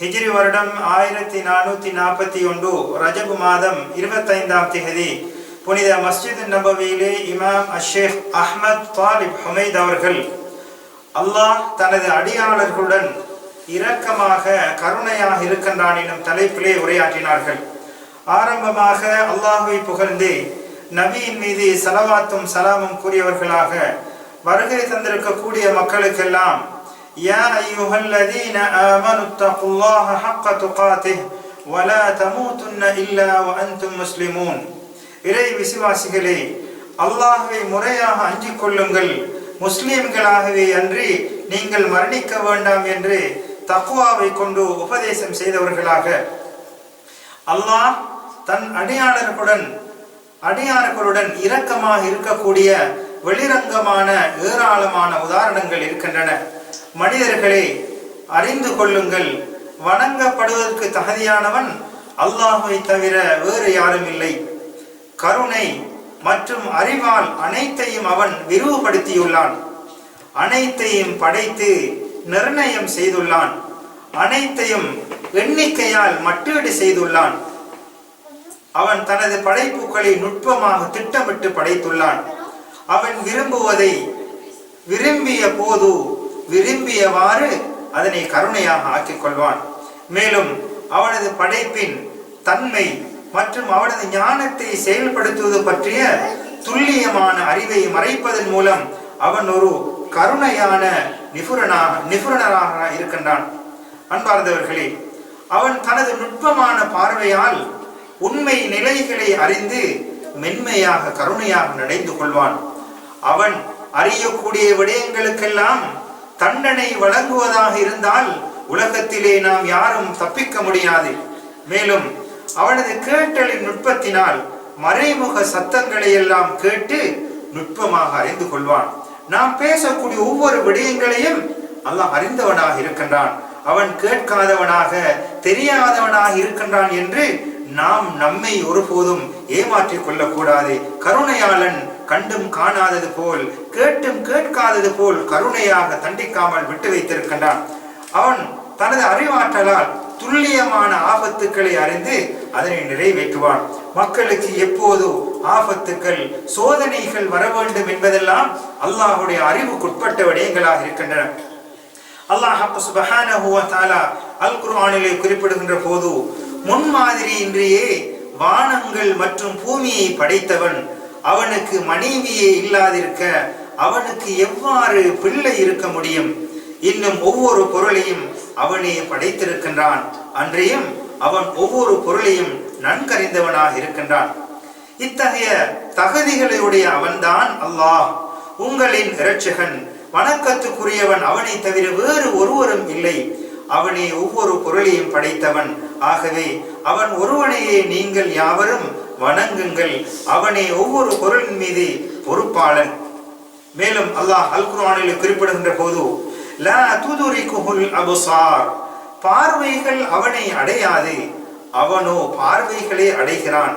ஹிஜ்ரி வருடம் ஆயிரத்தி நானூற்றி நாற்பத்தி ஒன்று ரஜபு மாதம் இருபத்தைந்தாம் திகதி புனித மஸ்ஜித் நபவியிலே இமாம் அஷேக் அஹ்மத் தாலிப் ஹுமைத் அவர்கள் அல்லாஹ் தனது அடியாளர்களுடன் இரக்கமாக கருணையாக இருக்கின்றான் எனும் தலைப்பிலே உரையாற்றினார்கள். ஆரம்பமாக அல்லாஹுவை புகழ்ந்து நபியின் மீது சலவாத்தும் சலாமும் கூறியவர்களாக வருகை தந்திருக்கக்கூடிய மக்களுக்கெல்லாம் يا أيها الذين آمنوا اتقوا الله حق تقاته ولا تموتن إلا وأنتم مسلمون இறை விசுவாசிகளே அல்லாஹ்வை முறையாக அஞ்சிக் கொள்ளுங்கள் முஸ்லிம்களாகவே அன்றி நீங்கள் மரணிக்க வேண்டாம் என்று தக்குவாவை கொண்டு உபதேசம் செய்தவர்களாக அல்லாஹ் தன் அடியாளர்களுடன் அடியார்களுடன் இரக்கமாக இருக்கக்கூடிய வெளிரங்கமான ஏராளமான உதாரணங்கள் இருக்கின்றன மனிதர்களே அறிந்து கொள்ளுங்கள். வணங்கப்படுவதற்கு தகுதியானவன் அல்லாஹை தவிர வேறு யாரும் இல்லை. கருணை மற்றும் அறிவால் அனைத்தையும் அவன் விரிவுபடுத்தியுள்ளான். அனைத்தையும் படைத்து நிர்ணயம் செய்துள்ளான். அனைத்தையும் எண்ணிக்கையால் மட்டீடு செய்துள்ளான். அவன் தனது படைப்புகளை நுட்பமாக திட்டமிட்டு படைத்துள்ளான். அவன் விரும்புவதை விரும்பிய போது விரும்பியவாறு அதனை கருணையாக ஆக்கிக் கொள்வான் மேலும் அவனது படைப்பின் தன்மை மற்றும் அவனது ஞானத்தை செயல்படுத்துவது பற்றிய துல்லியமான அறிவை மறைப்பதன் மூலம் அவன் ஒரு கருணையான நிபுணனாக நிபுணராக இருக்கின்றான். அன்பார்ந்தவர்களே அவன் தனது நுட்பமான பார்வையால் உண்மை நிலைகளை அறிந்து மென்மையாக கருணையாக நடந்து கொள்வான். அவன் அறியக்கூடிய விடயங்களுக்கெல்லாம் தண்டனை வழங்குவதாக இருந்தால் உலகத்திலே நாம் யாரும் தப்பிக்க முடியாது. மேலும் அவனது கேட்டலின் நுட்பத்தினால் மறைமுக சத்தங்களை எல்லாம் கேட்டு நுட்பமாக அறிந்து கொள்வான். நாம் பேசக்கூடிய ஒவ்வொரு விடயங்களையும் அல்லாஹ் அறிந்தவனாக இருக்கின்றான். அவன் கேட்காதவனாக தெரியாதவனாக இருக்கின்றான் என்று நாம் நம்மை ஒருபோதும் ஏமாற்றிக் கொள்ளக்கூடாது. கருணையாளன் கண்டும் காணாதது போல் கேட்டும் கேட்காதது போல் கருணையாக தண்டிக்காமல் விட்டு வைத்திருக்கின்றான். அவன் தனது அறிவாற்றலால் துல்லியமான ஆபத்துக்களை அறிந்து அதனை நிறைவேற்றுவான். மக்களுக்கு எப்போது ஆபத்துக்கள் சோதனைகள் வர வேண்டும் என்பதெல்லாம் அல்லாஹுடைய அறிவுக்குட்பட்ட விடயங்களாக இருக்கின்றன. அல்லாஹ் சுபஹானஹு வ அல் குர்ஆனிலே குறிப்பிடுகின்ற போது முன்மாதிரியின்றியே வானங்கள் மற்றும் பூமியை படைத்தவன் அவனுக்கு மனைவியே இல்லாதிருக்க அவனுக்கு எவ்வாறு பிள்ளை இருக்க முடியும்? இன்னும் ஒவ்வொரு பொருளையும் அவனே படைத்திருக்கின்றான். அன்றையும் அவன் ஒவ்வொரு பொருளையும் நன்கறிந்தவனாக இருக்கின்றான். இத்தகைய தகுதிகளுடைய அவன்தான் அல்லாஹ். உங்களின் இரட்சகன். வணக்கத்துக்குரியவன் அவனை தவிர வேறு ஒருவரும் இல்லை. அவனே ஒவ்வொரு பொருளையும் படைத்தவன். ஆகவே அவன் ஒருவனையே நீங்கள் யாவரும் வணங்குங்கள். அவனே ஒவ்வொரு பொருளின் மீது பொறுப்பாளன். மேலும் அல்லாஹ் அல் குரானில் குறிப்பிடுகின்ற போது லா துதுரிகுல் அபுசார். பார்வைகள் அவனை அடையாது. அவனோ பார்வைகளே அடைகிறான்.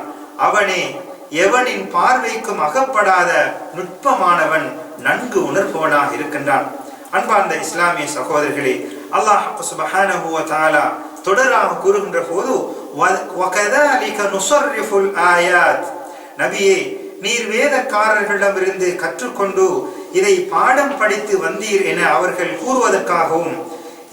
அவனே எவனின் பார்வைக்கும் அகப்படாத நுட்பமானவன் நன்கு உணர்பவனாக இருக்கின்றான். அன்பார்ந்த இஸ்லாமிய சகோதரர்களே அல்லாஹ் சுபஹானஹு வ தஆலா தொடராக கூறுகின்ற போது ஆயாத் நபியே நீர் வேதக்காரர்களிடமிருந்து கற்றுக்கொண்டு இதை பாடம் படித்து வந்தீர் என அவர்கள் கூறுவதற்காகவும்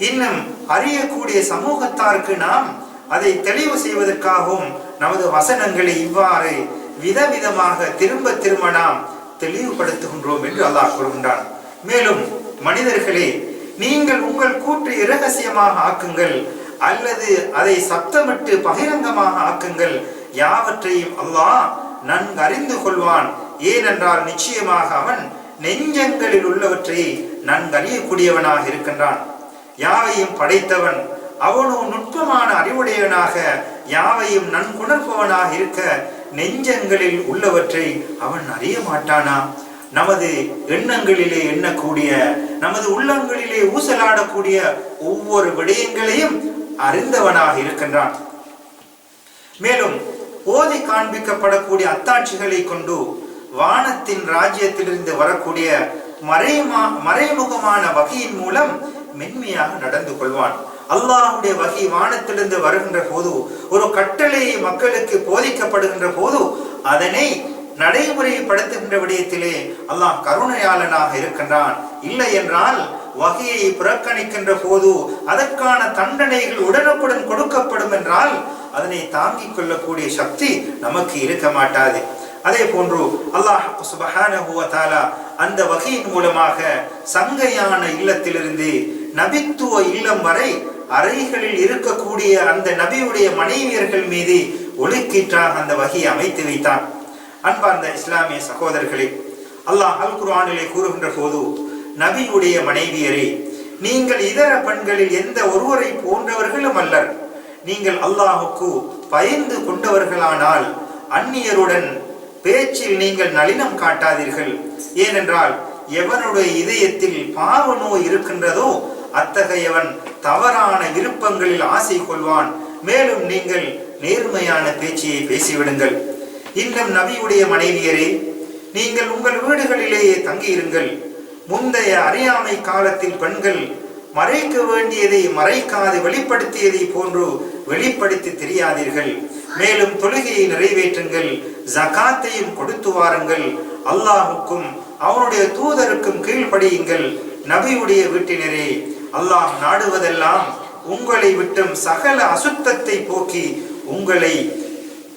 இன்னும் அறியக்கூடிய சமூகத்தாருக்கு நாம் அதை தெளிவு செய்வதற்காகவும் நமது வசனங்களை இவ்வாறு விதவிதமாக திரும்ப திரும்ப நாம் தெளிவுபடுத்துகின்றோம் என்று அல்லாஹ் கூறுகின்றான். மேலும் மனிதர்களே நீங்கள் உங்கள் கூற்று இரகசியமாக ஆக்குங்கள். அல்லது அதை சப்தமிட்டு பகிரங்கமாக ஆக்குங்கள். யாவற்றையும் அல்லாஹ் நன்கு அறிந்து கொள்வான். ஏனென்றால் நிச்சயமாக அவன் நெஞ்சங்களில் உள்ளவற்றை நன்கறியக்கூடியவனாக இருக்கின்றான். யாவையும் படைத்தவன் அவ்வளவு நுட்பமான அறிவுடையவனாக யாவையும் நன்குணர்பவனாக இருக்க நெஞ்சங்களில் உள்ளவற்றை அவன் அறிய மாட்டானா நமது எண்ணங்களிலே எண்ணக்கூடிய நமது உள்ளங்களிலே ஊசலாடக்கூடிய ஒவ்வொரு விடயங்களையும் அறிந்தவனாக இருக்கின்றான். மேலும் ஓதி காண்பிக்கப்படக்கூடிய அத்தாட்சிகளை கொண்டு வானத்தின் ராஜ்யத்திலிருந்து வரக்கூடிய மறைமா மறைமுகமான வகையின் மூலம் மென்மையாக நடந்து கொள்வான். அல்லாஹுடைய வகை வானத்திலிருந்து வருகின்ற போது ஒரு கட்டளையை மக்களுக்கு போதிக்கப்படுகின்ற போது அதனை நடைமுறைப்படுத்துகின்ற விடயத்திலே அல்லாஹ் கருணையாளனாக இருக்கின்றான். இல்லை என்றால் வகையை புறக்கணிக்கின்ற போது அதற்கான தண்டனைகள் உடனுக்குடன் கொடுக்கப்படும் என்றால் அதனை தாங்கிக் கொள்ளக்கூடிய சக்தி நமக்கு இருக்க மாட்டாது. அதே போன்று அல்லாஹ் சுபஹானஹு அந்த வகையின் மூலமாக சங்கையான இல்லத்திலிருந்து நபித்துவ இல்லம் வரை அறைகளில் இருக்கக்கூடிய அந்த நபியுடைய மனைவியர்கள் மீது ஒழுக்கீற்றாக அந்த வகையை அமைத்து வைத்தான். அன்பார்ந்த இஸ்லாமிய சகோதரர்களே அல்லாஹ் அல் குர்ஆனிலே கூறுகின்ற போது நபியுடைய மனைவியரே நீங்கள் இதர பெண்களில் எந்த ஒருவரை போன்றவர்களும் அல்லர். நீங்கள் அல்லாஹுக்கு பயந்து கொண்டவர்களானால் அந்நியருடன் பேச்சில் நீங்கள் நளினம் காட்டாதீர்கள். ஏனென்றால் எவனுடைய இதயத்தில் பாவ நோய் இருக்கின்றதோ அத்தகையவன் தவறான விருப்பங்களில் ஆசை கொள்வான். மேலும் நீங்கள் நேர்மையான பேச்சையை பேசிவிடுங்கள். இன்னும் நபியுடைய மனைவியரே நீங்கள் உங்கள் வீடுகளிலேயே தங்கியிருங்கள். முந்தைய அறியாமை காலத்தில் பெண்கள் மறைக்க வேண்டியதை மறைக்காது வெளிப்படுத்தியதை போன்று வெளிப்படுத்தி தெரியாதீர்கள். மேலும் தொழுகையை நிறைவேற்றுங்கள் ஜகாத்தையும் கொடுத்து வாருங்கள். அல்லாஹுக்கும் அவனுடைய தூதருக்கும் கீழ்ப்படியுங்கள். நபியுடைய வீட்டினரே அல்லாஹ் நாடுவதெல்லாம் உங்களை விட்டும் சகல அசுத்தத்தை போக்கி உங்களை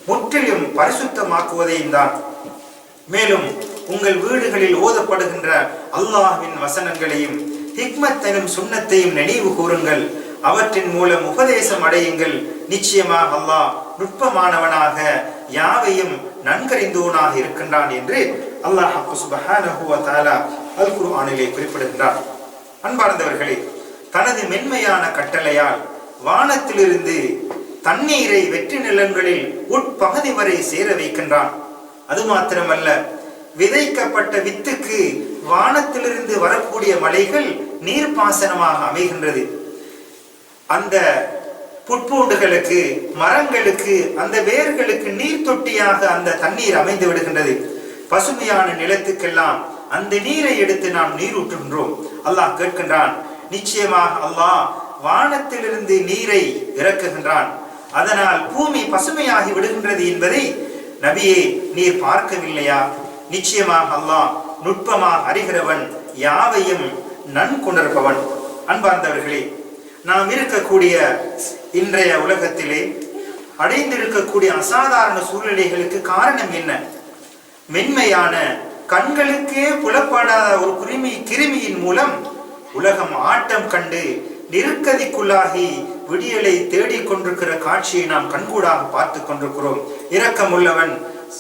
முற்றிலும் பரிசுத்தமாக்குவதையும் தான். மேலும் உங்கள் வீடுகளில் ஓதப்படுகின்ற அல்லாஹின் வசனங்களையும் ஹிக்மத் எனும் சுண்ணத்தையும் நினைவு கூறுங்கள். அவற்றின் மூலம் உபதேசம் அடையுங்கள். நிச்சயமாக அல்லாஹ் நுட்பமானவனாக யாவையும் நன்கறிந்தோனாக இருக்கின்றான் என்று அல்லாஹ் சுபஹானஹு அல் குர்ஆனிலே குறிப்பிடுகின்றார். அன்பார்ந்தவர்களே தனது மென்மையான கட்டளையால் வானத்திலிருந்து தண்ணீரை வெற்றி நிலங்களில் உட்பகுதி வரை சேர வைக்கின்றான். அது மாத்திரமல்ல விதைக்கப்பட்ட வித்துக்கு வானத்திலிருந்து வரக்கூடிய மலைகள் நீர்ப்பாசனமாக அமைகின்றது. அந்த புட்பூண்டுகளுக்கு மரங்களுக்கு அந்த வேர்களுக்கு நீர் தொட்டியாக அந்த தண்ணீர் அமைந்து விடுகின்றது. பசுமையான நிலத்துக்கெல்லாம் அந்த நீரை எடுத்து நாம் நீர் ஊற்றுகின்றோம் அல்லாஹ் கேட்கின்றான் நிச்சயமாக அல்லாஹ் வானத்திலிருந்து நீரை இறக்குகின்றான். அதனால் பூமி பசுமையாகி விடுகின்றது என்பதை நபியே நீர் பார்க்கவில்லையா? நிச்சயமாக அல்லாஹ் நுட்பமாக அறிகிறவன் யாவையும் நன்குணர்பவன். அன்பார்ந்தவர்களே நாம் இருக்கக்கூடிய இன்றைய உலகத்திலே அடைந்திருக்கக்கூடிய அசாதாரண சூழ்நிலைகளுக்கு காரணம் என்ன? மென்மையான கண்களுக்கே புலப்படாத ஒரு கிருமி கிருமியின் மூலம் உலகம் ஆட்டம் கண்டு நெருக்கதிக்குள்ளாகி விடியலை தேடிக் கொண்டிருக்கிற காட்சியை நாம் கண்கூடாக பார்த்து கொண்டிருக்கிறோம் இரக்கமுள்ளவன்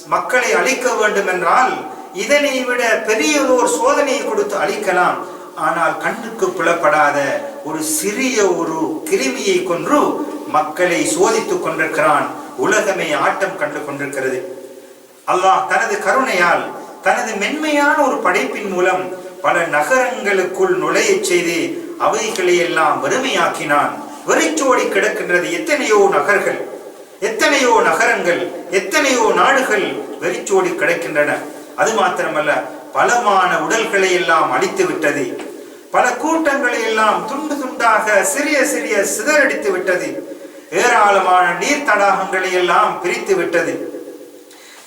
மக்களை அழிக்க வேண்டும் என்றால் இதனை விட பெரியதோர் சோதனையை கொடுத்து அழிக்கலாம். ஆனால் கண்ணுக்கு புலப்படாத ஒரு சிறிய ஒரு கிருமியை கொன்று மக்களை சோதித்துக் கொண்டிருக்கிறான். உலகமே ஆட்டம் கண்டு கொண்டிருக்கிறது. அல்லாஹ் தனது கருணையால் தனது மென்மையான ஒரு படைப்பின் மூலம் பல நகரங்களுக்குள் நுழையச் செய்து அவைகளை எல்லாம் வறுமையாக்கினான். வெறிச்சோடி கிடக்கின்றது எத்தனையோ நகர்கள். எத்தனையோ நகரங்கள் எத்தனையோ நாடுகள் வெறிச்சோடி கிடக்கின்றன. அது மாத்திரமல்ல பலமான உடல்களை எல்லாம் அழித்து விட்டது. பல கூட்டங்களை எல்லாம் துண்டு துண்டாக சிறிய சிறிய சிதறடித்து விட்டது. ஏராளமான நீர் தடாகங்களை எல்லாம் பிரித்து விட்டது.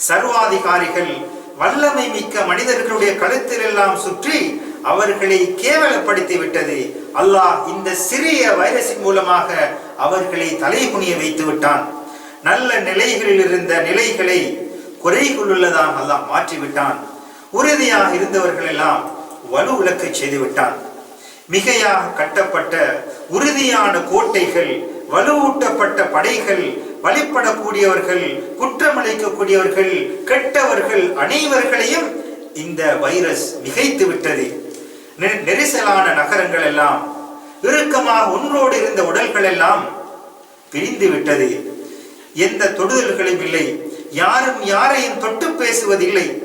சர்வாதிகாரிகள் வல்லமை மிக்க மனிதர்களுடைய கழுத்தில் எல்லாம் சுற்றி அவர்களை கேவலப்படுத்தி விட்டது. அல்லாஹ் இந்த சிறிய வைரஸின் மூலமாக அவர்களை தலைகுனிய வைத்து விட்டான். நல்ல நிலைகளில் இருந்த நிலைகளை குறைகளுள்ளதாக அல்லாஹ் மாற்றிவிட்டான். உறுதியாக இருந்தவர்கள் எல்லாம் வலு விளக்க செய்துவிட்டான். மிகையாக கட்டப்பட்ட உறுதியான கோட்டைகள் வலுவூட்டப்பட்ட படைகள் வழிபடக்கூடியவர்கள் குற்றமளிக்கக்கூடியவர்கள் கெட்டவர்கள் அனைவர்களையும் இந்த வைரஸ் மிகைத்து விட்டது. நெ- நெரிசலான நகரங்கள் எல்லாம் இறுக்கமாக ஒன்றோடு இருந்த உடல்கள் எல்லாம் பிரிந்து விட்டது. எந்த தொடுதல்களும் இல்லை. யாரும் யாரையும் தொட்டு பேசுவதில்லை.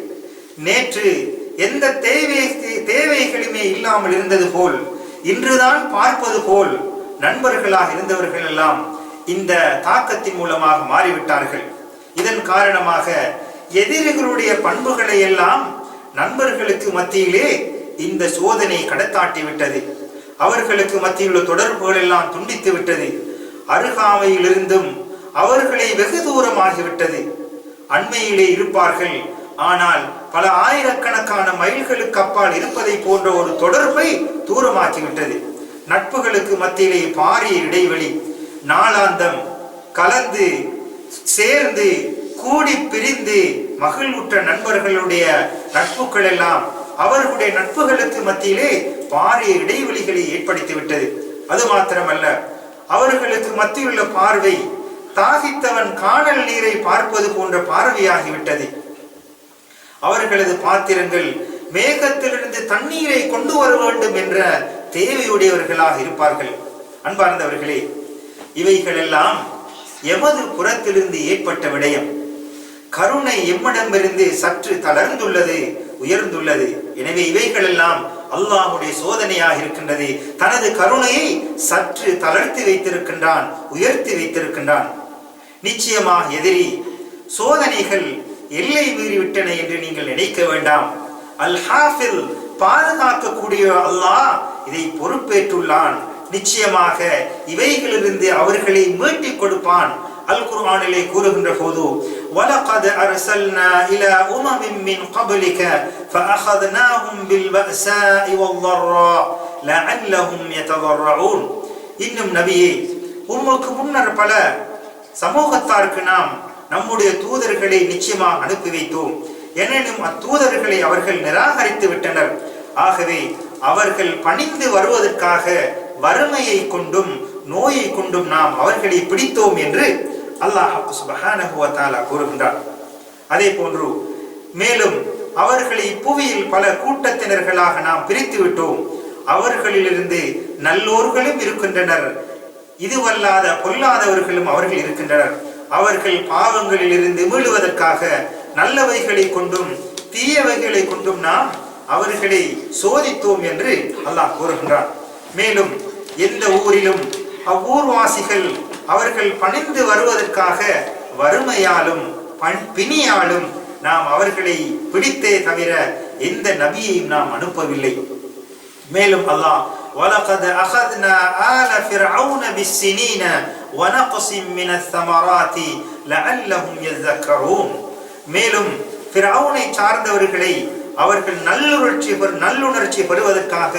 நேற்று எந்த தேவை தேவைகளுமே இல்லாமல் இருந்தது போல் இன்றுதான் பார்ப்பது போல் நண்பர்களாக இருந்தவர்கள் எல்லாம் இந்த தாக்கத்தின் மூலமாக மாறிவிட்டார்கள். இதன் காரணமாக எதிரிகளுடைய பண்புகளை எல்லாம் நண்பர்களுக்கு மத்தியிலே இந்த சோதனை கடத்தாட்டி விட்டது. அவர்களுக்கு மத்தியுள்ள தொடர்புகள் எல்லாம் துண்டித்து விட்டது. அருகாமையிலிருந்தும் அவர்களை வெகு தூரமாகிவிட்டது. அண்மையிலே இருப்பார்கள். ஆனால் பல ஆயிரக்கணக்கான மைல்களுக்கு அப்பால் இருப்பதை போன்ற ஒரு தொடர்பை தூரமாக்கிவிட்டது. நட்புகளுக்கு மத்தியிலே பாரிய இடைவெளி. நாளாந்தம் கலந்து சேர்ந்து கூடி பிரிந்து மகிழ்வுற்ற நண்பர்களுடைய நட்புகள் எல்லாம் அவர்களுடைய நட்புகளுக்கு மத்தியிலே பாரிய இடைவெளிகளை ஏற்படுத்தி விட்டது அது மாத்திரமல்ல அவர்களுக்கு மத்தியில் உள்ள பார்வை தாகித்தவன் காணல் நீரை பார்ப்பது போன்ற பார்வையாகிவிட்டது. அவர்களது பாத்திரங்கள் மேகத்திலிருந்து தண்ணீரை கொண்டு வர வேண்டும் என்ற தேவையுடையவர்களாக இருப்பார்கள். அன்பார்ந்தவர்களே இவைகளெல்லாம் எமது புறத்திலிருந்து ஏற்பட்ட விடயம். கருணை எம்மிடமிருந்து சற்று தளர்ந்துள்ளது உயர்ந்துள்ளது. எனவே இவைகளெல்லாம் அல்லாஹுடைய சோதனையாக இருக்கின்றது. தனது கருணையை சற்று தளர்த்தி வைத்திருக்கின்றான் உயர்த்தி வைத்திருக்கின்றான். நிச்சயமாக எதிரி சோதனைகள் எல்லை மீறிவிட்டன என்று நீங்கள் நினைக்க வேண்டாம் அல் ஹாஃபில் பாதுகாக்கக்கூடிய அல்லாஹ் இதை பொறுப்பேற்றுள்ளான் நிச்சயமாக இவைகளிலிருந்து அவர்களை மீட்டிக் கொடுப்பான் அல் குர்ஆனிலே கூறுகின்ற போது وَلَقَدْ أَرْسَلْنَا إِلَى أُمَمٍ مِّن قَبْلِكَ فَأَخَذْنَاهُمْ بِالْبَأْسَاءِ وَالضَّرَّاءِ لَعَلَّهُمْ يَتَضَرَّعُونَ இன்னும் நபியே உமக்கு முன்னர் பல சமூகத்தாருக்கு நாம் நம்முடைய தூதர்களை நிச்சயமாக அனுப்பி வைத்தோம். எனினும் அத்தூதர்களை அவர்கள் நிராகரித்து விட்டனர். ஆகவே அவர்கள் பணிந்து வருவதற்காக வறுமையை கொண்டும் நோயை கொண்டும் நாம் அவர்களை பிடித்தோம் என்று அல்லாஹ் சுபஹானஹு கூறுகின்றார் அதே போன்று மேலும் அவர்களை புவியில் பல கூட்டத்தினர்களாக நாம் பிரித்து விட்டோம். அவர்களிலிருந்து நல்லோர்களும் இருக்கின்றனர். இதுவல்லாத பொல்லாதவர்களும் அவர்கள் இருக்கின்றனர். அவர்கள் பாவங்களிலிருந்து மீளுவதற்காக நல்லவைகளை கொண்டும் தீயவைகளை கொண்டும் நாம் அவர்களை சோதித்தோம் என்று அல்லாஹ் கூறுகின்றார் மேலும் எந்த ஊரிலும் அவ்வூர்வாசிகள் அவர்கள் பணிந்து வருவதற்காக வறுமையாலும் பண் பிணியாலும் நாம் அவர்களை பிடித்தே தவிர எந்த நபியையும் நாம் அனுப்பவில்லை. மேலும் அல்லாஹ் وَلَقَدْ أَخَذْنَا آلَ فِرْعَوْنَ بِالسِّنِينَ وَنَقْصٍ مِّنَ الثَّمَرَاتِ لَعَلَّهُمْ يَذَّكَّرُونَ மேலும் ஃபிரௌனை சார்ந்தவர்களை அவர்கள் நல்லுணர்ச்சி பெறு- நல்லுணர்ச்சி பெறுவதற்காக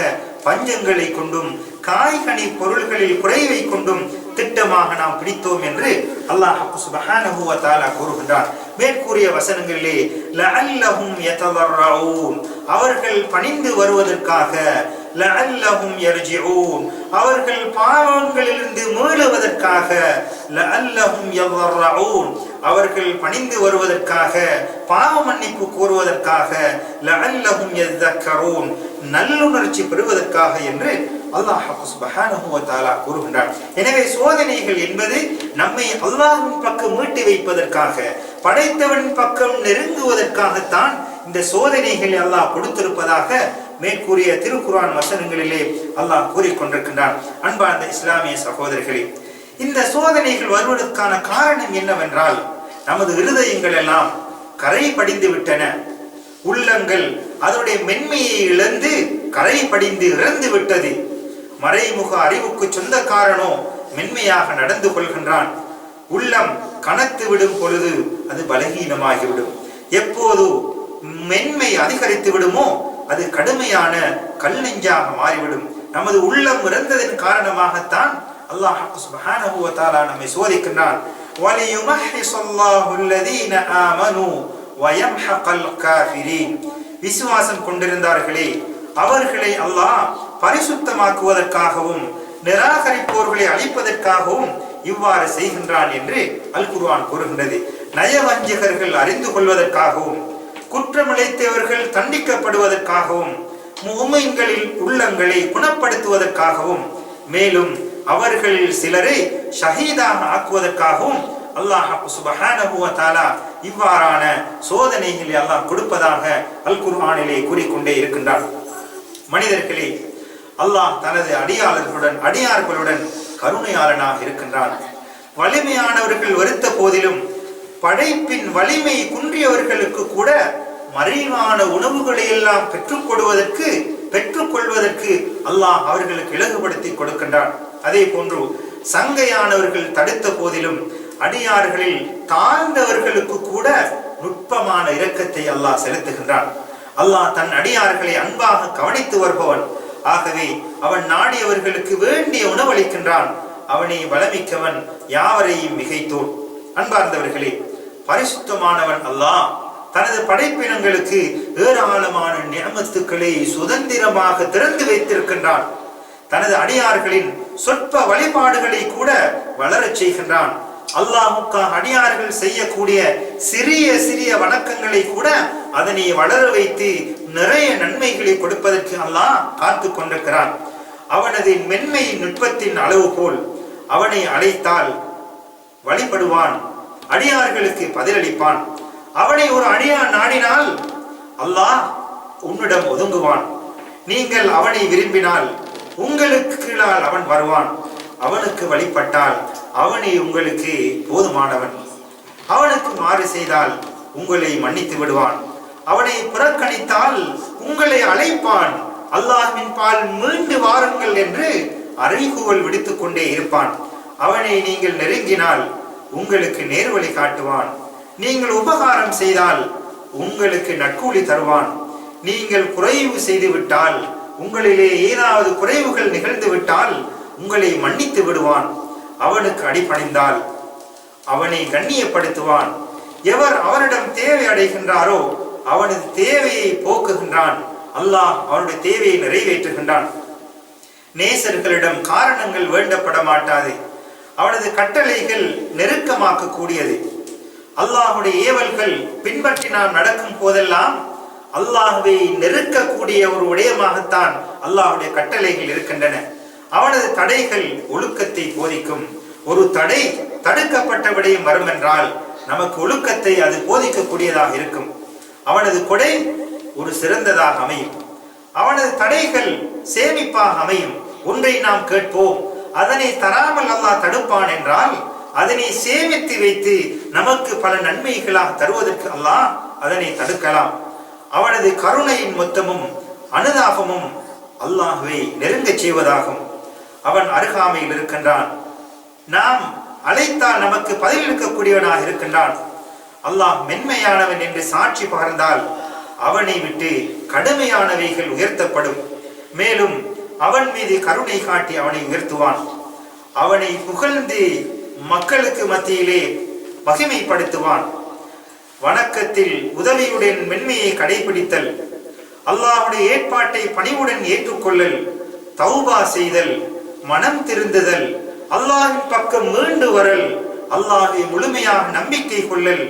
பஞ்சங்களை கொண்டும் காய்கனி பொருள்களில் குறைவை கொண்டும் திட்டமாக நாம் பிடித்தோம் என்று அல்லாஹ் சுப்ஹானஹு வ தஆலா கூறுகின்றார் மேற்கூறிய வசனங்களிலே லஅல்லஹும் யததர்ரஊன் அவர்கள் பணிந்து வருவதற்காக லஅல்லஹும் யர்ஜிஊன். அவர்கள் பாவங்களிலிருந்து மீளுவதற்காக லஅல்லஹும் யர்ரஊன் அவர்கள் பணிந்து வருவதற்காக பாவ மன்னிப்பு கோருவதற்காக லஅல்லஹும் யதக்கரூன் நல்லுணர்ச்சி பெறுவதற்காக என்று அல்லாஹ் சுபஹானஹு வ தஆலா கூறுகின்றார் எனவே சோதனைகள் என்பது நம்மை அல்லாஹ்வின் பக்கம் மீட்டி வைப்பதற்காக படைத்தவன் பக்கம் நெருங்குவதற்காகத்தான் இந்த சோதனைகள் அல்லாஹ் கொடுத்திருப்பதாக மேற்கூறிய திருக்குரான் வசனங்களிலே அல்லாஹ் கூறிக்கொண்டிருக்கின்றான். அன்பார்ந்த இஸ்லாமிய சகோதரர்களே இந்த சோதனைகள் வருவதற்கான காரணம் என்னவென்றால் நமது இருதயங்கள் எல்லாம் கரை படிந்து விட்டன. உள்ளங்கள் அதனுடைய மென்மையை இழந்து கரை படிந்து இறந்து விட்டது. மறைமுக அறிவுக்கு சொந்தக்காரனோ மென்மையாக நடந்து கொள்கின்றான். உள்ளம் கனத்து விடும் பொழுது அது பலகீனமாகிவிடும். எப்போது மென்மை அதிகரித்து விடுமோ அது கடுமையான கல் நெஞ்சாக மாறிவிடும். நமது உள்ளம் இறந்ததன் காரணமாகத்தான் அல்லாஹ் சுபஹானஹு வ நம்மை சோதிக்கின்றான். வலியுமஹிஸ் அல்லாஹு அல்லதீன ஆமனு வயம்ஹகல் காஃபிரீன். விசுவாசம் கொண்டிருந்தார்களே அவர்களை அல்லாஹ் பரிசுத்தமாக்குவதற்காகவும் நிராகரிப்போர்களை அழிப்பதற்காகவும் இவ்வாறு செய்கின்றான் என்று அல் குர்ஆன் கூறுகின்றது. நயவஞ்சகர்கள் அறிந்து கொள்வதற்காகவும். குற்றமிழைத்தவர்கள் தண்டிக்கப்படுவதற்காகவும் முஹ்மின்களின் உள்ளங்களை குணப்படுத்துவதற்காகவும் மேலும் அவர்களில் சிலரை ஷஹீதாக ஆக்குவதற்காகவும் அல்லாஹ் சுபஹானஹு இவ்வாறான சோதனைகளை அல்லாஹ் கொடுப்பதாக அல் குர்ஆனிலே கூறிக்கொண்டே இருக்கின்றார். மனிதர்களே அல்லாஹ் தனது அடியாளர்களுடன் அடியார்களுடன் கருணையாளனாக இருக்கின்றான். வலிமையானவர்கள் வருத்த போதிலும் படைப்பின் வலிமை குன்றியவர்களுக்கு கூட மறைவான உணவுகளை எல்லாம் பெற்றுக்கொள்வதற்கு பெற்றுக்கொள்வதற்கு அல்லாஹ் அவர்களுக்கு இலகுபடுத்தி கொடுக்கின்றான். அதே போன்று சங்கையானவர்கள் தடுத்த போதிலும் அடியார்களில் தாழ்ந்தவர்களுக்கு கூட நுட்பமான இரக்கத்தை அல்லாஹ் செலுத்துகின்றான். அல்லாஹ் தன் அடியார்களை அன்பாக கவனித்து வருபவன். ஆகவே அவன் நாடியவர்களுக்கு வேண்டிய உணவளிக்கின்றான். அவனை வளமிக்கவன் யாவரையும் மிகைத்தோன். அன்பார்ந்தவர்களே பரிசுத்தமானவன் அல்லாஹ். தனது படைப்பினங்களுக்கு ஏராளமான நியமத்துக்களை சுதந்திரமாக திறந்து வைத்திருக்கின்றான். தனது அடியார்களின் சொற்ப வழிபாடுகளை கூட வளரச் செய்கின்றான். அல்லாஹுக்காக அடியார்கள் செய்யக்கூடிய சிறிய சிறிய வணக்கங்களை கூட அதனை வளர வைத்து நிறைய நன்மைகளை கொடுப்பதற்கு அல்லாஹ் காத்து கொண்டிருக்கிறான். அவனது மென்மை நுட்பத்தின் அளவு போல் அவனை அழைத்தால் வழிபடுவான். அடியார்களுக்கு பதிலளிப்பான். அவனை ஒரு அடியான் நாடினால் அல்லாஹ் உன்னிடம் ஒதுங்குவான். நீங்கள் அவனை விரும்பினால் உங்களுக்கு கீழால் அவன் வருவான். அவனுக்கு வழிபட்டால் அவனை உங்களுக்கு போதுமானவன். அவனுக்கு மாறு செய்தால் உங்களை மன்னித்து விடுவான். அவனை புறக்கணித்தால் உங்களை அழைப்பான். அல்லாஹ்வின் பால் மீண்டு வாருங்கள் என்று அறைகூவல் விடுத்துக் கொண்டே இருப்பான். அவனை நீங்கள் நெருங்கினால் உங்களுக்கு நேர்வழி காட்டுவான். நீங்கள் உபகாரம் செய்தால் உங்களுக்கு நற்கூலி தருவான். நீங்கள் குறைவு செய்து விட்டால் உங்களிலே ஏதாவது குறைவுகள் நிகழ்ந்து விட்டால் உங்களை மன்னித்து விடுவான். அவனுக்கு அடிபணிந்தால் அவனை கண்ணியப்படுத்துவான். எவர் அவனிடம் தேவை அடைகின்றாரோ அவனது தேவையை போக்குகின்றான். அல்லாஹ் அவனுடைய தேவையை நிறைவேற்றுகின்றான். நேசர்களிடம் காரணங்கள் வேண்டப்பட மாட்டாது அவனது கட்டளைகள் நெருக்கமாக்க கூடியது அல்லாஹுடைய ஏவல்கள் பின்பற்றி நாம் நடக்கும் போதெல்லாம் அல்லாஹுவை நெருக்கக்கூடிய ஒரு விடயமாகத்தான் அல்லாஹுடைய கட்டளைகள் இருக்கின்றன. அவனது தடைகள் ஒழுக்கத்தை போதிக்கும். ஒரு தடை தடுக்கப்பட்ட விடயம் வரும் என்றால் நமக்கு ஒழுக்கத்தை அது போதிக்கக்கூடியதாக இருக்கும். அவனது கொடை ஒரு சிறந்ததாக அமையும். அவனது தடைகள் சேமிப்பாக அமையும். ஒன்றை நாம் கேட்போம். அதனை தராமல் அல்லாஹ் தடுப்பான் என்றால் அதனை சேமித்து வைத்து நமக்கு பல நன்மைகளாக தருவதற்கு அல்லாஹ் அதனை தடுக்கலாம். அவனது கருணையின் மொத்தமும் அனுதாபமும் அல்லாஹுவை நெருங்கச் செய்வதாகும். அவன் அருகாமையில் இருக்கின்றான். நாம் அழைத்தால் நமக்கு பதிலளிக்கக்கூடியவனாக இருக்கின்றான். அல்லாஹ் மென்மையானவன் என்று சாட்சி பகர்ந்தால் அவனை விட்டு கடுமையானவைகள் உயர்த்தப்படும். மேலும் அவன் மீது கருணை காட்டி அவனை உயர்த்துவான் அவனை புகழ்ந்து மக்களுக்கு மத்தியிலே மகிமைப்படுத்துவான். வணக்கத்தில் உதவியுடன் மென்மையை கடைபிடித்தல் அல்லாஹுடைய ஏற்பாட்டை பணிவுடன் ஏற்றுக்கொள்ளல் தௌபா செய்தல் மனம் திருந்துதல் அல்லாஹின் பக்கம் மீண்டு வரல் அல்லாஹை முழுமையாக நம்பிக்கை கொள்ளல்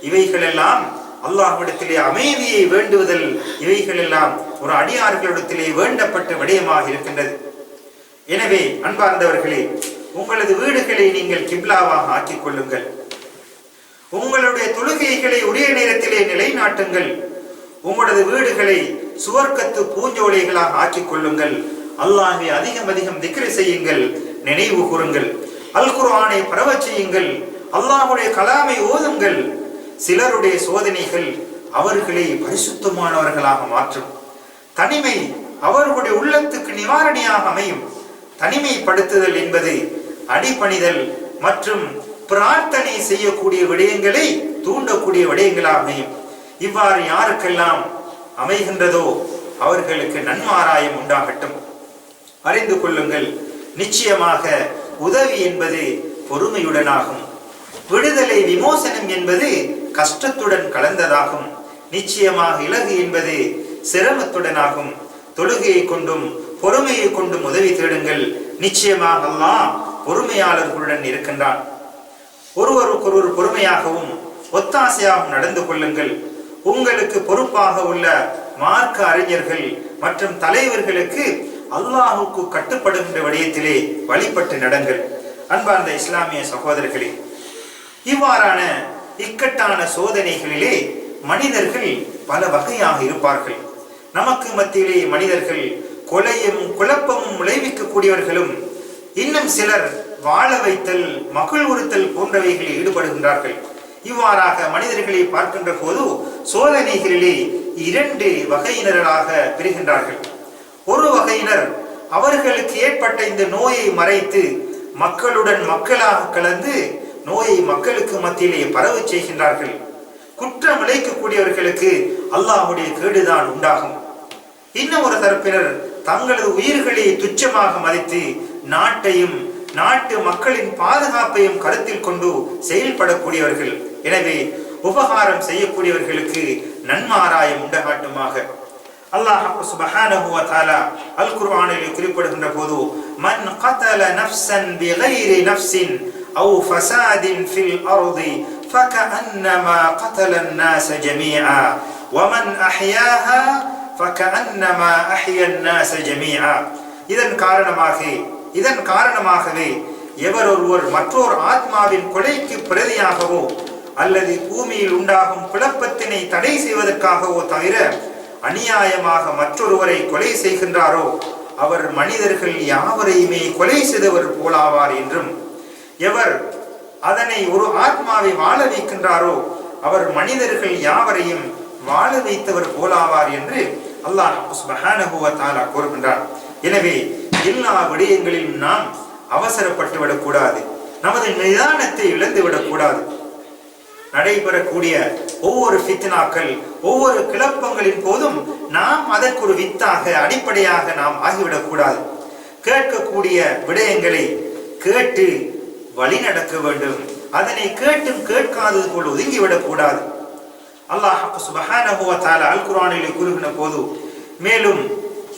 இவைகளெல்லாம் அல்லாஹ்விடத்திலே அமைதியை வேண்டுவதல் இவைகளெல்லாம் ஒரு அடியார்களிடத்திலே வேண்டப்பட்ட விடயமாக இருக்கின்றது. எனவே அன்பார்ந்தவர்களே உங்களது வீடுகளை நீங்கள் கிப்லாவாக ஆக்கிக் கொள்ளுங்கள். உங்களுடைய தொழுகைகளை உரிய நேரத்திலே நிலைநாட்டுங்கள். உங்களது வீடுகளை சுவர்க்கத்து பூஞ்சோலைகளாக ஆக்கிக் கொள்ளுங்கள். அல்லாஹை அதிகம் அதிகம் திக்ரி செய்யுங்கள் நினைவு கூறுங்கள். அல் குர்ஆனை பரவச் செய்யுங்கள். அல்லாஹுடைய கலாமை ஓதுங்கள். சிலருடைய சோதனைகள் அவர்களை பரிசுத்தமானவர்களாக மாற்றும். தனிமை அவர்களுடைய உள்ளத்துக்கு நிவாரணியாக அமையும். தனிமைப்படுத்துதல் என்பது அடிபணிதல் மற்றும் பிரார்த்தனை செய்யக்கூடிய விடயங்களை தூண்டக்கூடிய விடயங்களாக அமையும். இவ்வாறு யாருக்கெல்லாம் அமைகின்றதோ அவர்களுக்கு நன்மாராயம் உண்டாகட்டும். அறிந்து கொள்ளுங்கள் நிச்சயமாக உதவி என்பது பொறுமையுடனாகும். விடுதலை விமோசனம் என்பது கஷ்டத்துடன் கலந்ததாகும். நிச்சயமாக இலகு என்பது சிரமத்துடனாகும். தொழுகையை கொண்டும் பொறுமையை கொண்டும் உதவி தேடுங்கள். நிச்சயமாக அல்லாஹ் பொறுமையாளர்களுடன் இருக்கின்றான். ஒருவருக்கொருவர் பொறுமையாகவும் ஒத்தாசையாகவும் நடந்து கொள்ளுங்கள். உங்களுக்கு பொறுப்பாக உள்ள மார்க்க அறிஞர்கள் மற்றும் தலைவர்களுக்கு அல்லாஹுக்கு கட்டுப்படுகின்ற விடயத்திலே வழிபட்டு நடங்கள். அன்பார்ந்த இஸ்லாமிய சகோதரர்களே இவ்வாறான இக்கட்டான சோதனைகளிலே மனிதர்கள் பல வகையாக இருப்பார்கள். நமக்கு மத்தியிலே மனிதர்கள் கொலையும் குழப்பமும் விளைவிக்கக்கூடியவர்களும் இன்னும் சிலர் வாழ வைத்தல் மகிழ்வுறுத்தல் போன்றவைகளில் ஈடுபடுகின்றார்கள். இவ்வாறாக மனிதர்களை பார்க்கின்ற போது சோதனைகளிலே இரண்டு வகையினராக பிரிகின்றார்கள். ஒரு வகையினர் அவர்களுக்கு ஏற்பட்ட இந்த நோயை மறைத்து மக்களுடன் மக்களாக கலந்து நோயை மக்களுக்கு மத்தியிலே பரவு செய்கின்றார்கள். குற்றம் விளைக்கக்கூடியவர்களுக்கு அல்லாஹுடைய கேடுதான் உண்டாகும். இன்னும் ஒரு தரப்பினர் தங்களது உயிர்களை துச்சமாக மதித்து நாட்டையும் நாட்டு மக்களின் பாதுகாப்பையும் கருத்தில் கொண்டு செயல்படக்கூடியவர்கள். எனவே உபகாரம் செய்யக்கூடியவர்களுக்கு நன்மாராயம் உண்டகாட்டுமாக. அல்லாஹ் சுபஹானஹு வ தஆலா அல் குர்ஆனில் குறிப்பிடுகின்ற போது மன் கதல நஃப்ஸன் பிகைரி நஃப்ஸின் او فساد في الارض فكانما قتل الناس جميعا ومن احياها فكانما احيا الناس جميعا இதன் காரணமாக இதன் காரணமாகவே எவர் ஒருவர் மற்றோர் ஆத்மாவின் கொலைக்கு பிரதியாகவோ அல்லது பூமியில் உண்டாகும் குழப்பத்தினை தடை செய்வதற்காகவோ தவிர அநியாயமாக மற்றொருவரை கொலை செய்கின்றாரோ அவர் மனிதர்கள் யாவரையுமே கொலை செய்தவர் போலாவார் என்றும் எவர் அதனை ஒரு ஆத்மாவை வாழ வைக்கின்றாரோ அவர் மனிதர்கள் யாவரையும் வாழ வைத்தவர் போலாவார் என்று அல்லாஹ் கூறுகின்றார் எனவே எல்லா விடயங்களிலும் நாம் அவசரப்பட்டு விடக்கூடாது. நமது நிதானத்தை இழந்து விடக்கூடாது. நடைபெறக்கூடிய ஒவ்வொரு ஃபித்னாக்கள் ஒவ்வொரு கிளப்பங்களின் போதும் நாம் அதற்கு ஒரு வித்தாக அடிப்படையாக நாம் ஆகிவிடக்கூடாது. கேட்கக்கூடிய விடயங்களை கேட்டு வழி நடக்க வேண்டும். அதனை கேட்டும் கேட்காதது போல் ஒதுங்கிவிடக் கூடாது. அல்லாஹ் சுபஹானஹு தால அல் குரானிலே கூறுகிற போது மேலும்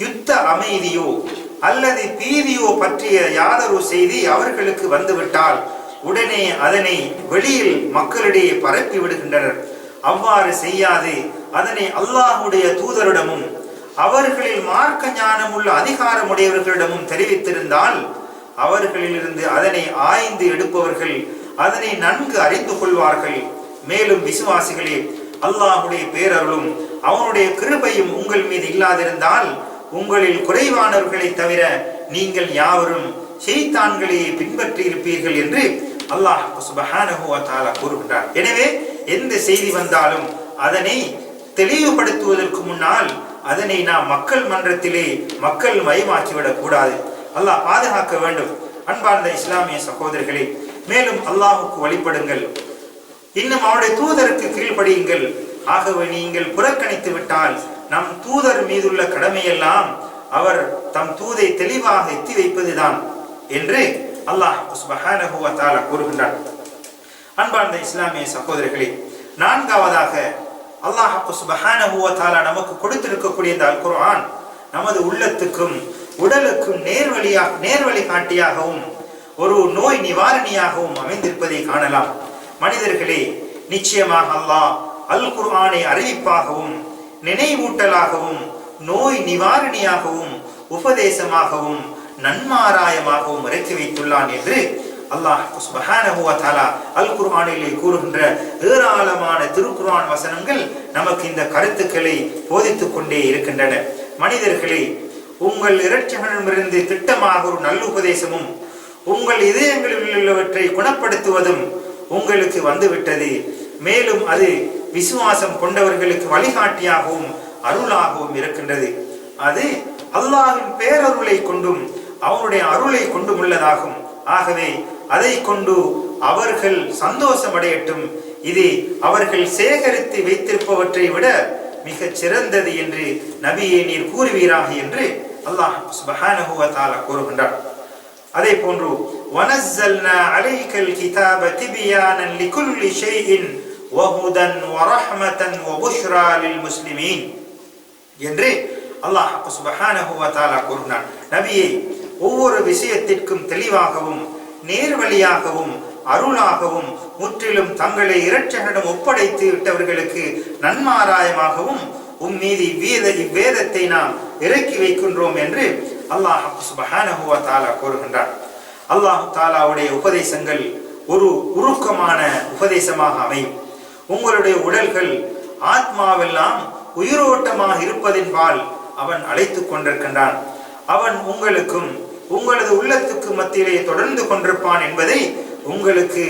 யுத்த அமைதியோ அல்லது பீதியோ பற்றிய யாதொரு செய்தி அவர்களுக்கு வந்துவிட்டால் உடனே அதனை வெளியில் மக்களிடையே பரப்பி விடுகின்றனர். அவ்வாறு செய்யாது அதனை அல்லாஹுடைய தூதரிடமும் அவர்களில் மார்க்க ஞானம் உள்ள அதிகாரமுடையவர்களிடமும் தெரிவித்திருந்தால் அவர்களிலிருந்து அதனை ஆய்ந்து எடுப்பவர்கள் அதனை நன்கு அறிந்து கொள்வார்கள். மேலும் விசுவாசிகளே அல்லாஹுடைய பேரருளும் அவனுடைய கிருபையும் உங்கள் மீது இல்லாதிருந்தால் உங்களில் குறைவானவர்களை தவிர நீங்கள் யாவரும் செய்தான்களையே பின்பற்றி இருப்பீர்கள் என்று அல்லாஹ் சுபஹானஹு கூறுகின்றார் எனவே எந்த செய்தி வந்தாலும் அதனை தெளிவுபடுத்துவதற்கு முன்னால் அதனை நாம் மக்கள் மன்றத்திலே மக்கள் மயமாக்கிவிடக் கூடாது. அல்லாஹ் பாதுகாக்க வேண்டும். அன்பார்ந்த இஸ்லாமிய சகோதரர்களே மேலும் அல்லாஹுக்கு வழிபடுங்கள். இன்னும் அவருடைய தூதருக்கு கீழ்படியுங்கள் ஆகவே நீங்கள் புறக்கணித்து விட்டால் நம் தூதர் மீதுள்ள கடமையெல்லாம் அவர் தம் தூதை தெளிவாக எத்தி வைப்பதுதான் என்று அல்லாஹ் சுப்ஹானஹு கூறுகின்றார் அன்பார்ந்த இஸ்லாமிய சகோதரர்களே நான்காவதாக அல்லாஹ் சுப்ஹானஹு நமக்கு கொடுத்திருக்கக்கூடிய இந்த அல் குர்ஆன் நமது உள்ளத்துக்கும் உடலுக்கும் நேர்வழியாக நேர்வழி காட்டியாகவும் ஒரு நோய் நிவாரணியாகவும் அமைந்திருப்பதை காணலாம். மனிதர்களே நிச்சயமாக அல்லாஹ் அல் குர்ஆனை அறிவிப்பாகவும் நினைவூட்டலாகவும் நோய் நிவாரணியாகவும் உபதேசமாகவும் நன்மாராயமாகவும் இறக்கி வைத்துள்ளான் என்று அல்லாஹ் சுப்ஹானஹு தாலா அல் குர்ஆனிலே கூறுகின்ற ஏராளமான திருக்குர்ஆன் வசனங்கள் நமக்கு இந்த கருத்துக்களை போதித்துக் கொண்டே இருக்கின்றன. மனிதர்களே உங்கள் இரட்சகனிடமிருந்து திட்டமாக ஒரு நல்லுபதேசமும் உங்கள் இதயங்களில் உள்ளவற்றை குணப்படுத்துவதும் உங்களுக்கு வந்துவிட்டது. மேலும் அது விசுவாசம் கொண்டவர்களுக்கு வழிகாட்டியாகவும் அருளாகவும் இருக்கின்றது. அது அல்லாவின் பேரருளை கொண்டும் அவனுடைய அருளை கொண்டும் உள்ளதாகும். ஆகவே அதை கொண்டு அவர்கள் சந்தோஷமடையட்டும். இது அவர்கள் சேகரித்து வைத்திருப்பவற்றை விட மிகச் சிறந்தது என்று நபியே நீர் கூறுவீராக என்று அல்லாஹ் சுப்ஹானஹு வ தஆலா கூறுகின்றார் அதே போன்று வனஸ்ஸல்னா அலைக்கல் கிதாப திபியானன் லிகுல்லி ஷைஇன் வஹுதன் வரஹ்மதன் வபுஷ்ரா லில் முஸ்லிமீன் என்று அல்லாஹ் சுபஹானஹு வ தஆலா கூறினார் நபியே ஒவ்வொரு விஷயத்திற்கும் தெளிவாகவும் நேர்வழியாகவும் அருளாகவும் முற்றிலும் தங்களை இரட்சகனிடம் ஒப்படைத்து விட்டவர்களுக்கு நன்மாராயமாகவும் உம் மீது இவ்வேத இவ்வேதத்தை நாம் இறக்கி வைக்கின்றோம் என்று அல்லாஹ் சுபஹானஹுவா தாலா கூறுகின்றார். கூறுகின்றான் அல்லாஹ் தாலாவுடைய உபதேசங்கள் ஒரு உருக்கமான உபதேசமாக அமையும். உங்களுடைய உடல்கள் ஆத்மாவெல்லாம் உயிரோட்டமாக இருப்பதின்பால் அவன் அழைத்துக் கொண்டிருக்கின்றான். அவன் உங்களுக்கும் உங்களது உள்ளத்துக்கு மத்தியிலே தொடர்ந்து கொண்டிருப்பான் என்பதை உங்களுக்கு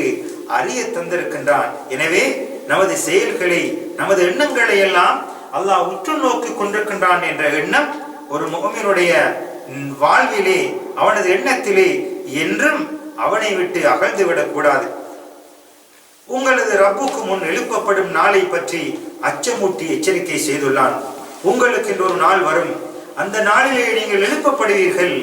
அறிய தந்திருக்கின்றான். எனவே நமது செயல்களை நமது எண்ணங்களை எல்லாம் அல்லாஹ் உற்று நோக்கி கொண்டிருக்கின்றான் என்ற எண்ணம் ஒரு முகமினுடைய வாழ்விலே அவனது எண்ணத்திலே என்றும் அவனை விட்டு அகழ்ந்து விடக்கூடாது. உங்களது ரப்புக்கு முன் எழுப்பப்படும் நாளை பற்றி அச்சமூட்டி எச்சரிக்கை செய்துள்ளான். உங்களுக்கு இன்று ஒரு நாள் வரும். அந்த நாளிலே நீங்கள் எழுப்பப்படுவீர்கள்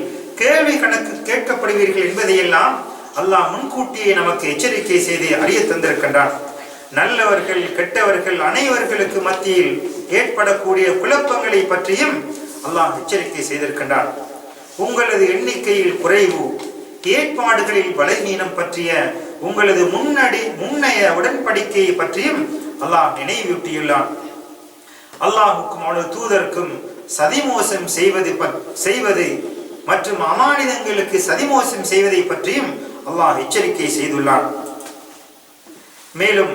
கேள்வி கணக்கு கேட்கப்படுவீர்கள் என்பதையெல்லாம் அல்லாஹ் முன்கூட்டியே நமக்கு எச்சரிக்கை செய்து அறிய தந்திருக்கின்றான். நல்லவர்கள் கெட்டவர்கள் அனைவர்களுக்கு மத்தியில் ஏற்படக்கூடிய குழப்பங்களை பற்றியும் அல்லாஹ் எச்சரிக்கை செய்திருக்கின்றான். உங்களது எண்ணிக்கையில் குறைவு ஏற்பாடுகளில் பலகீனம் பற்றிய உங்களது முன்னடி முன்னைய உடன்படிக்கையை பற்றியும் அல்லாஹ் நினைவூட்டியுள்ளான். அல்லாஹுக்கும் அவனது தூதருக்கும் சதிமோசம் செய்வது செய்வது மற்றும் அமானிதங்களுக்கு சதிமோசம் செய்வதை பற்றியும் அல்லாஹ் எச்சரிக்கை செய்துள்ளான். மேலும்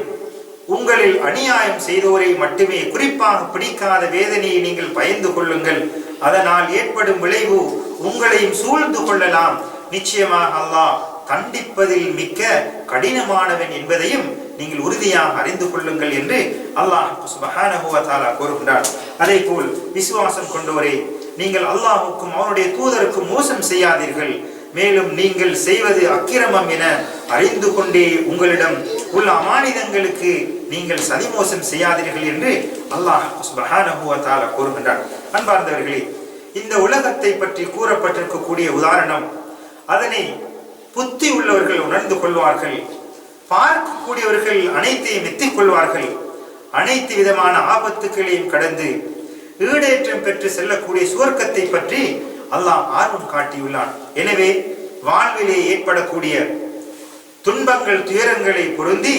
உங்களில் அநியாயம் செய்தோரை மட்டுமே குறிப்பாக பிடிக்காத வேதனையை நீங்கள் பயந்து கொள்ளுங்கள். அதனால் ஏற்படும் விளைவு உங்களையும் சூழ்ந்து கொள்ளலாம். நிச்சயமாக அல்லாஹ் தண்டிப்பதில் மிக்க கடினமானவன் என்பதையும் நீங்கள் உறுதியாக அறிந்து கொள்ளுங்கள் என்று அல்லாஹ் சுபஹானஹு கூறுகின்றார். அதே போல் விசுவாசம் கொண்டவரே நீங்கள் அல்லாஹுக்கும் அவனுடைய தூதருக்கும் மோசம் செய்யாதீர்கள். மேலும் நீங்கள் செய்வது அக்கிரமம் என அறிந்து கொண்டே உங்களிடம் உள்ள அமானிதங்களுக்கு நீங்கள் சதிமோசம் செய்யாதீர்கள் என்று அல்லாஹ் சுபஹானஹு கூறுகின்றார் அன்பார்ந்தவர்களே இந்த உலகத்தை பற்றி கூறப்பட்டிருக்கக்கூடிய உதாரணம் அதனை புத்தி உள்ளவர்கள் உணர்ந்து கொள்வார்கள் பார்க்கக்கூடியவர்கள் அனைத்தையும் எத்திக் கொள்வார்கள் அனைத்து விதமான ஆபத்துக்களையும் கடந்து ஈடேற்றம் பெற்று செல்லக்கூடிய சுவர்க்கத்தை பற்றி அல்லாஹ் ஆர்வம் காட்டியுள்ளான். எனவே வாழ்விலே ஏற்படக்கூடிய துன்பங்கள் துயரங்களை பொருந்தி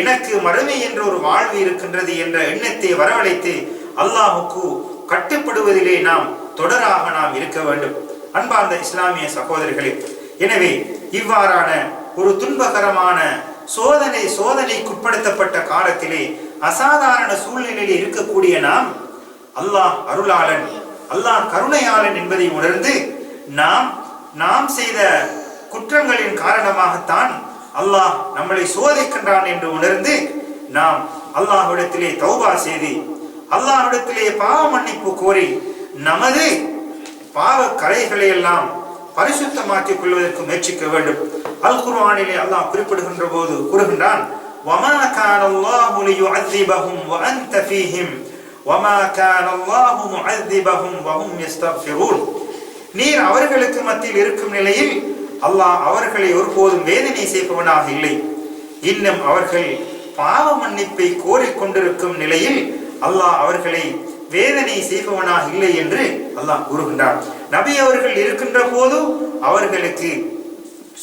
எனக்கு மறுமை என்ற ஒரு வாழ்வு இருக்கின்றது என்ற எண்ணத்தை வரவழைத்து அல்லாஹுக்கு கட்டுப்படுவதிலே நாம் தொடராக நாம் இருக்க வேண்டும். அன்பார்ந்த இஸ்லாமிய சகோதரர்களே எனவே இவ்வாறான ஒரு துன்பகரமான சோதனை சோதனைக்குட்படுத்தப்பட்ட காலத்திலே அசாதாரண சூழ்நிலையில் இருக்கக்கூடிய நாம் அல்லாஹ் அருளாளன் அல்லாஹ் கருணையாளன் என்பதை உணர்ந்து நாம் நாம் செய்த குற்றங்களின் காரணமாகத்தான் அல்லாஹ் நம்மளை சோதிக்கின்றான் என்று உணர்ந்து நாம் அல்லாஹ்விடத்திலே தௌபா செய்து அல்லாஹ்விடத்திலே பாவ மன்னிப்பு கோரி நமது பாவ கரைகளை எல்லாம் பரிசுத்தமாக்கிக் கொள்வதற்கு முயற்சிக்க வேண்டும். அல் குர்ஆனிலே அல்லாஹ் குறிப்பிடுகின்ற போது கூறுகின்றான் வமா கான அல்லாஹு லியுஅذிபஹும் வஅன்த ஃபீஹிம் ஒமா கான அல்லாஹு முஅத்திபஹும் வஹும் யஸ்தக்ஃபிரூன் நீர் அவர்களுக்கு மத்தியில் இருக்கும் நிலையில் அல்லாஹ் அவர்களை ஒருபோதும் வேதனை செய்பவனாக இல்லை. இன்னும் அவர்கள் பாவ மன்னிப்பை கோரிக்கொண்டிருக்கும் நிலையில் அல்லாஹ் அவர்களை வேதனை செய்பவனாக இல்லை என்று அல்லாஹ் கூறுகின்றார் நபி அவர்கள் இருக்கின்ற போது அவர்களுக்கு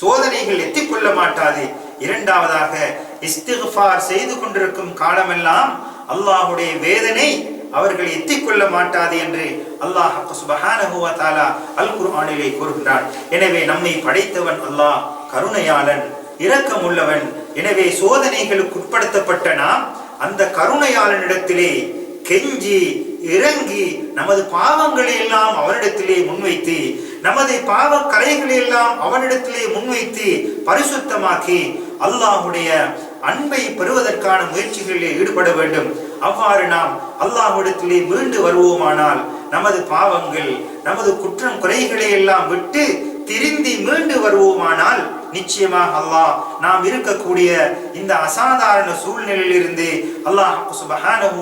சோதனைகள் எத்திக்கொள்ள மாட்டாது. இரண்டாவதாக இஸ்திஃபார் செய்து கொண்டிருக்கும் காலமெல்லாம் அல்லாஹுடைய வேதனை அவர்கள் எத்திக்கொள்ள மாட்டாது என்று அல்லாஹ் சுபஹானஹு தாலா அல் குர்ஆனிலே கூறுகின்றான். எனவே நம்மை படைத்தவன் அல்லாஹ் கருணையாளன் இரக்கம் உள்ளவன் எனவே சோதனைகளுக்கு உட்படுத்தப்பட்ட நாம் அந்த கருணையாளனிடத்திலே கெஞ்சி இறங்கி நமது பாவங்களை எல்லாம் அவனிடத்திலே முன்வைத்து நமது பாவ கலைகளை எல்லாம் அவனிடத்திலே முன்வைத்து பரிசுத்தமாக்கி அல்லாஹ்வுடைய அன்பை பெறுவதற்கான முயற்சிகளிலே ஈடுபட வேண்டும். அவ்வாறு நாம் அல்லாஹ்விடத்திலே மீண்டு வருவோமானால் நமது பாவங்கள் நமது குற்றம் குறைகளை எல்லாம் விட்டு திருந்தி மீண்டு வருவோமானால் நிச்சயமாக அல்லாஹ் நாம் இருக்கக்கூடிய இந்த அசாதாரண சூழ்நிலையிலிருந்து அல்லாஹ் சுபஹானஹு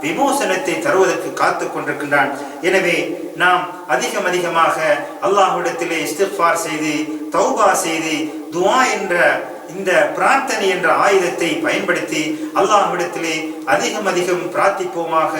விமோசனத்தை தருவதற்கு காத்து கொண்டிருக்கின்றான். எனவே நாம் அதிகம் அதிகமாக அல்லாஹ்விடத்திலே இஸ்திஃபார் செய்து தௌபா செய்து துவா என்ற இந்த பிரார்த்தனை என்ற ஆயுதத்தை பயன்படுத்தி அல்லாஹ்விடத்திலே அதிகம் அதிகம் பிரார்த்திப்போமாக.